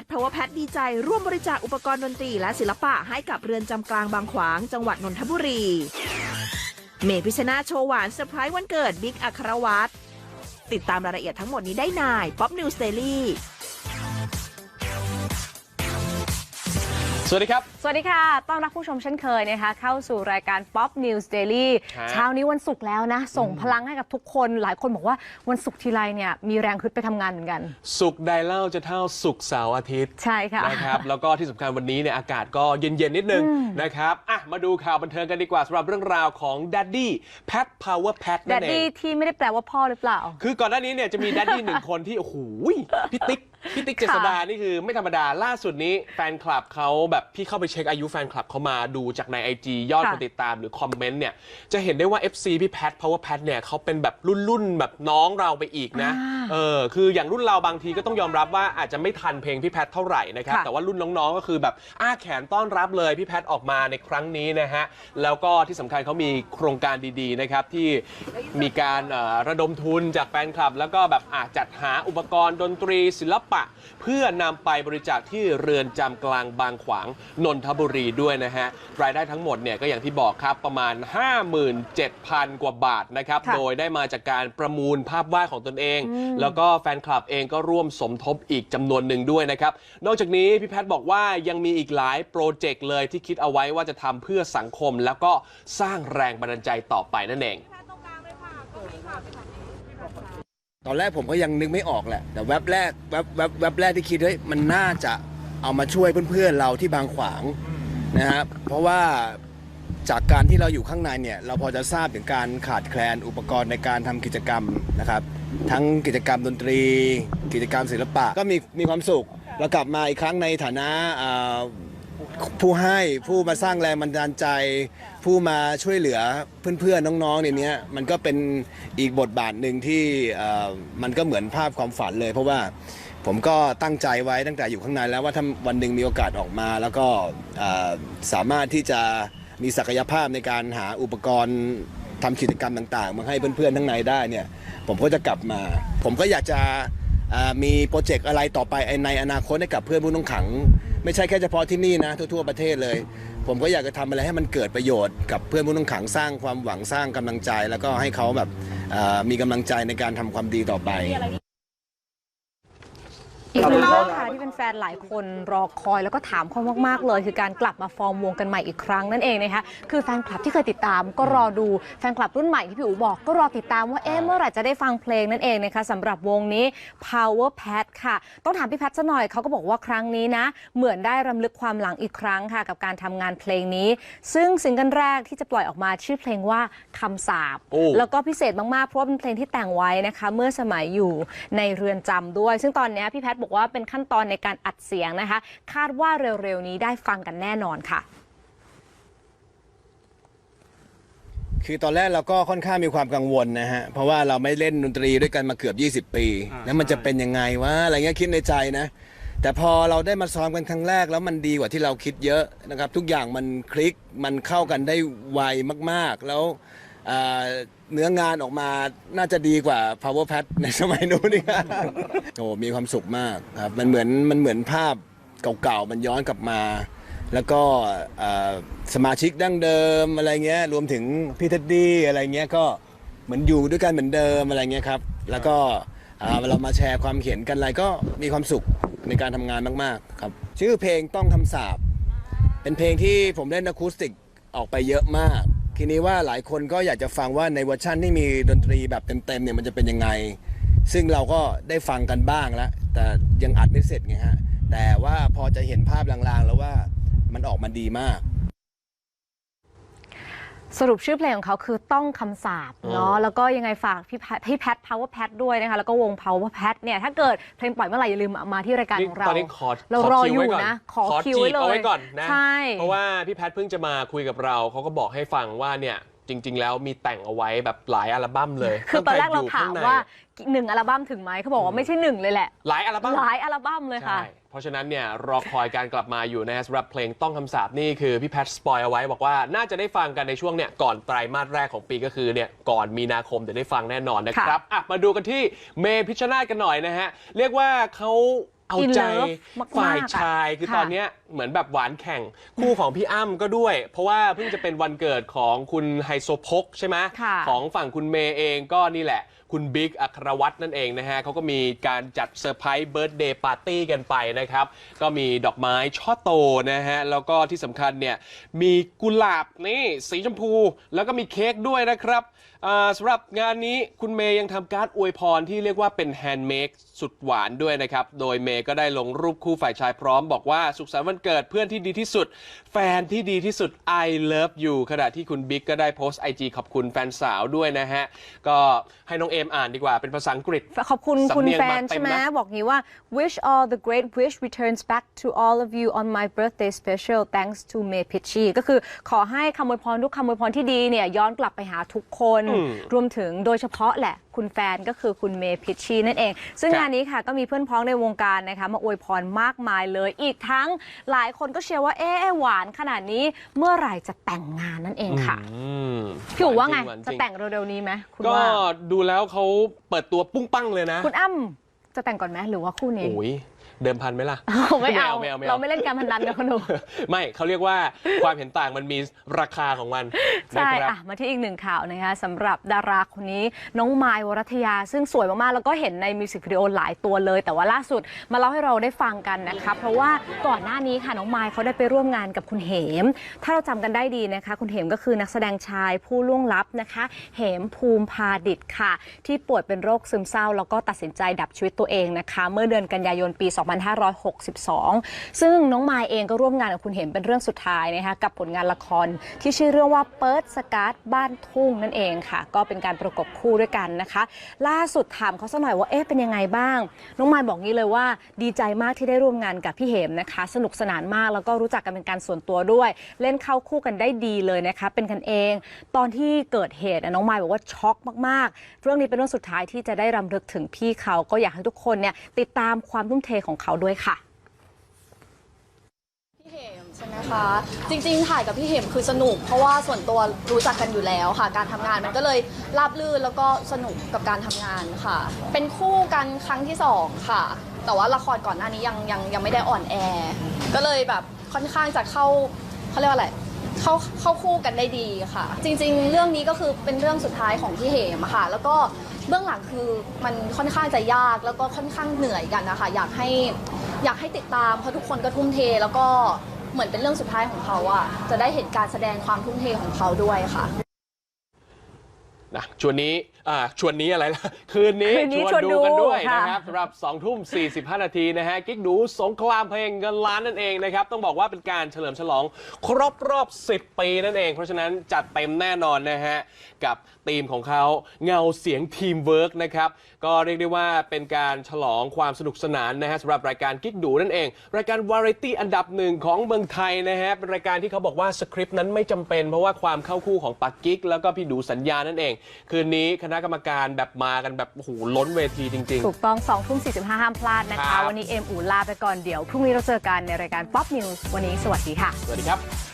ทพาะว่าแพทดีใจร่วมบริจาคอุปกรณ์ดนตรีและศิลปะให้กับเรือนจำกลางบางขวาง จังหวัดนนทบุรี เมพิชนาโชว์หวานเซอร์ไพรส์วันเกิดบิ๊กอัครวัตรติดตามรายละเอียดทั้งหมดนี้ได้ในป๊อปนิวสเตอรี่ สวัสดีครับ สวัสดีค่ะ ต้อนรับผู้ชมเช่นเคยนะคะ เข้าสู่รายการ Pop News Daily ครับเช้านี้วันศุกร์แล้วนะ ส่งพลังให้กับทุกคน หลายคนบอกว่าวันศุกร์ทีไรเนี่ย มีแรงฮึดไปทำงานเหมือนกันสุขใดเล่าจะเท่าสุขเสาร์อาทิตย์ ใช่ค่ะ นะครับ แล้วก็ที่สำคัญวันนี้เนี่ยอากาศก็เย็น ๆ นิดนึงนะครับ อะ มาดูข่าวบันเทิงกันดีกว่าสำหรับเรื่องราวของ Daddy Pat Power Pat แดนั่ดนเอดี้งที่ไม่ได้แปลว่าพ่อหรือเปล่า คือก่อนหน้านี้เนี่ยจะมี Daddy หนึ่งคนที่โอ้โหพี่ติ๊ก พี่ติ๊กเจษดานี่คือไม่ธรรมดาล่าสุดนี้แฟนคลับเขาแบบพี่เข้าไปเช็คอายุแฟนคลับเขามาดูจากใน IG ยอดค่ะคนติดตามหรือคอมเมนต์เนี่ยจะเห็นได้ว่า FC พี่แพท Power Pat เนี่ยเขาเป็นแบบรุ่นรุ่นๆแบบน้องเราไปอีกนะอ่าเออคืออย่างรุ่นเราบางทีก็ต้องยอมรับว่าอาจจะไม่ทันเพลงพี่แพทเท่าไหร่นะครับค่ะแต่ว่ารุ่นน้องๆก็คือแบบอ้าแขนต้อนรับเลยพี่แพทออกมาในครั้งนี้นะฮะแล้วก็ที่สำคัญเขามีโครงการดีๆนะครับที่มีการเอ่อระดมทุนจากแฟนคลับ แล้วก็แบบอาจจัดหาอุปกรณ์ดนตรีศิลปะ เพื่อนำไปบริจาคที่เรือนจำกลางบางขวางนนทบุรีด้วยนะฮะ รายได้ทั้งหมดเนี่ยก็อย่างที่บอกครับประมาณ 57,000 กว่าบาทนะครับ ค่ะโดยได้มาจากการประมูลภาพวาดของตนเองแล้วก็แฟนคลับเองก็ร่วมสมทบอีกจำนวนหนึ่งด้วยนะครับ นอกจากนี้พี่แพทย์บอกว่ายังมีอีกหลายโปรเจกต์เลยที่คิดเอาไว้ว่าจะทำเพื่อสังคม แล้วก็สร้างแรงบันดาลใจต่อไปนั่นเอง ต ตอนแรกผมก็ยังนึกไม่ออกแหละ แต่แวบแรกแวบแวบแวบแรกที่คิดเฮ้ยมันน่าจะเอามาช่วยเพื่อนๆเราที่บางขวางนะครับเพราะว่าจากการที่เราอยู่ข้างในเนี่ยเราพอจะทราบถึงการขาดแคลนอุปกรณ์ในการทำกิจกรรมนะครับ ทั้งกิจกรรมดนตรี กิจกรรมศิลปะก็มีมีความสุขเรากลับมาอีกครั้งในฐานะอ่า ผู้ให้ผู้มาสร้างแรงบันดาลใจ ผู้มาช่วยเหลือเพื่อนๆน้องๆในนี้มันก็เป็นอีกบทบาทหนึ่งที่มันก็เหมือนภาพความฝันเลย เพราะว่าผมก็ตั้งใจไว้ตั้งแต่อยู่ข้างในแล้วว่าถ้าวันหนึ่งมีโอกาสออกมา แล้วก็สามารถที่จะมีศักยภาพในการหาอุปกรณ์ทำกิจกรรมต่าง ๆ มาให้เพื่อนๆทั้งในได้เนี่ยผมก็จะกลับมา ผมก็อยากจะ มีโปรเจกต์อะไรต่อไปในอนาคตให้กับเพื่อนผู้ต้องขัง ไม่ใช่แค่เฉพาะที่นี่นะทั่วๆประเทศเลย ผมก็อยากจะทำอะไรให้มันเกิดประโยชน์กับเพื่อนผู้ต้องขังสร้างความหวังสร้างกำลังใจ แล้วก็ให้เขาแบบมีกำลังใจในการทำความดีต่อไป อีกหนึ่งเรื่องค่ะที่เป็นแฟนหลายคนรอคอยแล้วก็ถามเขามากๆเลย คือการกลับมาฟอร์มวงกันใหม่อีกครั้งนั่นเองนะคะคือแฟนคลับที่เคยติดตามก็รอดูแฟนคลับรุ่นใหม่ที่พี่อู๋บอกก็รอติดตามว่าเอ๊ะเมื่อไหร่จะได้ฟังเพลงนั่นเองนะคะสำหรับวงนี้ Power Pat ค่ะ ต้องถามพี่แพทซะหน่อยเขาก็บอกว่าครั้งนี้นะ เหมือนได้รำลึกความหลังอีกครั้งค่ะ กับการทำงานเพลงนี้ ซึ่งซิงเกิลแรกที่จะปล่อยออกมาชื่อเพลงว่าคำสาปโอ้แล้วก็พิเศษมากๆเพราะว่าเป็นเพลงที่แต่งไว้นะคะ เมื่อสมัยอยู่ในเรือนจำด้วย ซึ่งตอนนี้พี่แพทย์บอกว่าเป็นขั้นตอนในการอัดเสียงนะคะ คาดว่าเร็วๆนี้ได้ฟังกันแน่นอนค่ะ คือตอนแรกเราก็ค่อนข้างมีความกังวลนะฮะ เพราะว่าเราไม่เล่นดนตรีด้วยกันมาเกือบ 20 ปี แล้วมันจะเป็นยังไงวะอะไรเงี้ยคิดในใจนะ แต่พอเราได้มาซ้อมกันครั้งแรกแล้วมันดีกว่าที่เราคิดเยอะนะครับ ทุกอย่างมันคลิกมันเข้ากันได้ไวมากๆ แล้วอ่า เนื้องานออกมาน่าจะดีกว่า power pad ในสมัยนู้นนี่โอ้มีความสุขมากครับมันเหมือนมันเหมือนภาพเก่าๆมันย้อนกลับมา แล้วก็สมาชิกดั้งเดิมอะไรเงี้ยรวมถึงพี่เท็ดดี้อะไรเงี้ยก็เหมือนอยู่ด้วยกันเหมือนเดิมอะไรเงี้ยครับ แล้วก็เรามาแชร์ความเขียนกันอะไรก็มีความสุขในการทำงานมากๆครับ ชื่อเพลงต้องคำสาปเป็นเพลงที่ผมเล่นอะคูสติกออกไปเยอะมาก ทีนี้ว่าหลายคนก็อยากจะฟังว่าในเวอร์ชั่นที่มีดนตรีแบบเต็มๆเนี่ยมันจะเป็นยังไง ซึ่งเราก็ได้ฟังกันบ้างแล้ว แต่ยังอัดไม่เสร็จไงฮะ แต่ว่าพอจะเห็นภาพลางๆ แล้วว่ามันออกมาดีมาก สรุปชื่อเพลงของเขาคือต้องคำสาปเนาะแล้วก็ยังไงฝากพี่แพทพี่แพท Power Pat ด้วยนะคะ แล้วก็วง Power Pat เนี่ยถ้าเกิดเพลงปล่อยเมื่อไหร่อย่าลืมมาที่รายการนี่ของเราตอนนี้ขอเราขรอคิวอยู่ไว้ก่นะขอคิวจีไว้บเลเอายไว้ก่อนนะใช่เพราะว่าพี่แพทย์เพิ่งจะมาคุยกับเราเขาก็บอกให้ฟังว่าเนี่ยจริง ๆ แล้วมีแต่งเอาไว้แบบหลายอัลบั้มเลย คือตอนแรกเรางแต่ถามยู่ข้งในว่า หนึ่งอัลบั้มถึงไหมเขาบอกว่าไม่ใช่หนึ่งเลยแหละ หลายอัลบั้มหลายอัลบั้มเลยค่ะ ใช่ เพราะฉะนั้นเนี่ยรอคอยการกลับมาอยู่นะฮะสำหรับเพลงต้องคำสาปนี่คือพี่แพทสปอยเอาไว้บอกว่าน่าจะได้ฟังกันในช่วงเนี่ยก่อนไตรมาสแรกของปีก็คือเนี่ยก่อนมีนาคมเดี๋ยวได้ฟังแน่นอนนะครับอะมาดูกันที่เมพิชชนาธิ์กันหน่อยนะฮะ เรียกว่าเขา เอา in ใจ love มากๆฝ่ายอะชาย คือค่ะตอนเนี้ยเหมือนแบบหวานแข่ง คู่ของพี่อ้ำก็ด้วย เพราะว่าเพิ่งจะเป็นวันเกิดของคุณไฮโซโพกใช่ไหมค่ะ ของฝั่งคุณเมย์เองก็นี่แหละ คุณบิ๊กอัครวัตรนั่นเองนะฮะเขาก็มีการจัดเซอร์ไพรส์เบิร์ d เดย์ปาร์ตี้กันไปนะครับ ก็มีดอกไม้ช่อโตนะฮะ แล้วก็ที่สำคัญเนี่ยมีกุหลาบนี่สีชมพู แล้วก็มีเค้กด้วยนะครับอ่าสำหรับงานนี้คุณเมย์ยังทำการ์ดอวยพรที่เรียกว่าเป็นแฮนด์เมดสุดหวานด้วยนะครับ โดยเมย์ก็ได้ลงรูปคู่ฝ่ายชายพร้อมบอกว่าสุขสันต์วันเกิดเพื่อนที่ดีที่สุด แฟนที่ดีที่สุด I love you ขณะที่คุณบิ๊กก็ได้โพสต์ IG ขอบคุณแฟนสาวด้วยนะฮะ ก็ให้น้องเอมอ่านดีกว่าเป็นภาษาอังกฤษ ขอบคุณสำคุณเนียงแฟมานเต็มใช่ไหมนะบอกงี้ว่า wish all the great wish returns back to all of you on my birthday special thanks to May Pitchy ก็คือขอให้คำอวยพรทุกคำอวยพรที่ดีเนี่ยย้อนกลับไปหาทุกคนอืมรวมถึงโดยเฉพาะแหละคุณแฟนก็คือคุณเมย์พิชชีนั่นเอง ซึ่งครับงานนี้ค่ะก็มีเพื่อนพ้องในวงการนะคะมาอวยพรมากมายเลย อีกทั้งหลายคนก็เชียร์ว่าเอ๊ะหวานขนาดนี้เมื่อไหร่จะแต่งงานนั่นเองค่ะอืมพี่อู๋ว่าไงหนจะริแต่งเร็วๆนี้ไหมคุณก็ว่าดูแล้วเขาเปิดตัวปุ้งปั้งเลยนะ คุณอ้ำจะแต่งก่อนไหมหรือว่าคู่นี้โอ้ย เดิมพันไหมล่ะไม่เอา ไม่เอาไม่เอา เราไม่เล่นการพนันกันคุณหนู ไม่เขาเรียกว่าความเห็นต่างมันมีราคาของมันใช่นะครับ อะมาที่อีกหนึ่งข่าวนะคะสำหรับดาราคนนี้น้องไมายวรัตยา ซึ่งสวยมาก ๆ แล้วก็เห็นในมิวสิกวิดีโอหลายตัวเลย แต่ว่าล่าสุดมาเล่าให้เราได้ฟังกันนะคะ เพราะว่าก่อนหน้านี้ค่ะน้องไมายเขาได้ไปร่วมงานกับคุณเหม ถ้าเราจำกันได้ดีนะคะ คุณเหมก็คือนักแสดงชายผู้ล่วงลับนะคะ เหมภูมิพาดิตค่ะ ที่ป่วยเป็นโรคซึมเศร้า แล้วก็ตัดสินใจดับชีวิตตัวเองนะคะ เมื่อเดือนกันยายนปี2562 ซึ่งน้องมายเองก็ร่วมงานกับคุณเหมเป็นเรื่องสุดท้ายนะคะกับผลงานละครที่ชื่อเรื่องว่าเปิดสการ์ดบ้านทุ่งนั่นเองค่ะ ก็เป็นการประกบคู่ด้วยกันนะคะ ล่าสุดถามเขาสักหน่อยว่าเอ๊ะเป็นยังไงบ้าง น้องมายบอกงี้เลยว่าดีใจมากที่ได้ร่วมงานกับพี่เหมนะคะ สนุกสนานมากแล้วก็รู้จักกันเป็นการส่วนตัวด้วย เล่นเข้าคู่กันได้ดีเลยนะคะเป็นกันเอง ตอนที่เกิดเหตุน้องมายบอกว่าช็อกมากๆ เรื่องนี้เป็นเรื่องสุดท้ายที่จะได้รำลึกถึงพี่เขาก็อยากให้ทุกคนเนี่ยติดตามความทุ่มเทของเขาด้วยค่ะพี่เหมใช่ไหมคะจริง ๆ ถ่ายกับพี่เหมคือสนุก เพราะว่าส่วนตัวรู้จักกันอยู่แล้วค่ะ การทำงานมันก็เลยราบรื่นแล้วก็สนุกกับการทำงานค่ะ เป็นคู่กันครั้งที่สองค่ะ แต่ว่าละครก่อนหน้านี้ยังยังยังไม่ได้อ่อนแอก็เลยแบบค่อนข้างจะเข้าเขาเรียกว่าอะไร เข้าเข้าคู่กันได้ดีค่ะ จริง ๆ เรื่องนี้ก็คือเป็นเรื่องสุดท้ายของพี่เหมอะค่ะ แล้วก็เบื้องหลังคือมันค่อนข้างจะยากแล้วก็ค่อนข้างเหนื่อยกันนะคะอยากให้อยากให้ติดตามเพราะทุกคนก็ทุ่มเท แล้วก็เหมือนเป็นเรื่องสุดท้ายของเขาอะจะได้เห็นการแสดงความทุ่มเทของเขาด้วยค่ะ นะช่วงนี้ อ่าชวนนี้อะไรล่ะ คืนนี้คืนนี้ชวนดูกันด้วยชวนดูค่ะ นะครับสำหรับ2ทุ่ม 45 นาทีนะฮะ กิ๊กดูสงครามเพลงเงินล้านนั่นเองนะครับ ต้องบอกว่าเป็นการเฉลิมฉลองครบรอบ 10 ปีนั่นเอง เพราะฉะนั้นจัดเต็มแน่นอนนะฮะ กับธีมของเขาเงาเสียงทีมเวิร์กนะครับ ก็เรียกได้ว่าเป็นการฉลองความสนุกสนานนะฮะสำหรับรายการกิ๊กดูนั่นเอง รายการวาไรตี้อันดับหนึ่งของเมืองไทยนะฮะเป็นรายการที่เขาบอกว่าสคริปต์นั้นไม่จำเป็นเพราะว่าความเข้าคู่ของปักกิ๊กแล้วก็พี่ดูสัญญานั่นเอง คืนนี้คณะกรรมการแบบมากันแบบโอ้โหล้นเวทีจริง ๆ ถูกต้อง2ทุ่ม45 ห้ามพลาดนะครัคะ บ วันนี้เอ็มอูลาไปก่อนเดี๋ยว พรุ่งนี้เราเจอกันในรายการป๊อปนิวส์วันนี้สวัสดีค่ะ สวัสดีครับ